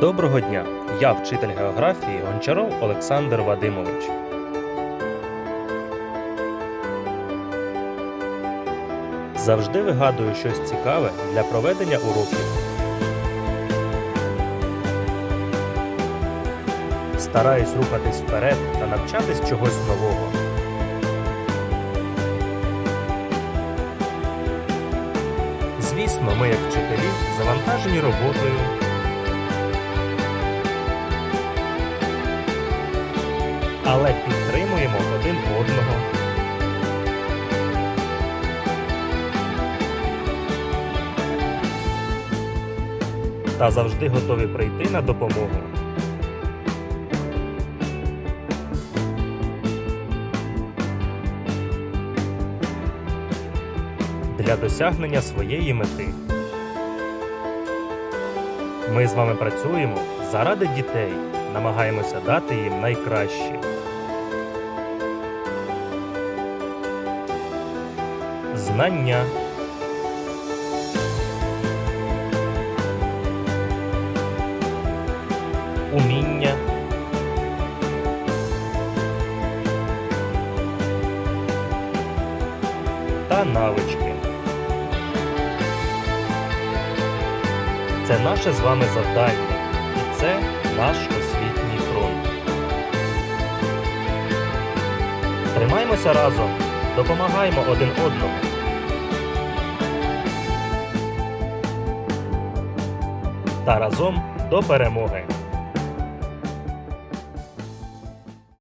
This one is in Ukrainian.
Доброго дня! Я вчитель географії Гончаров Олександр Вадимович. Завжди вигадую щось цікаве для проведення уроків. Стараюсь рухатись вперед та навчатись чогось нового. Звісно, ми, як вчителі, завантажені роботою. Але підтримуємо один одного. Та завжди готові прийти на допомогу. Для досягнення своєї мети. Ми з вами працюємо заради дітей, намагаємося дати їм найкраще. Знання. Уміння. Та навички. Це наше з вами завдання, і це наш освітній фронт. Тримаймося разом, допомагаємо один одному. Та разом до перемоги!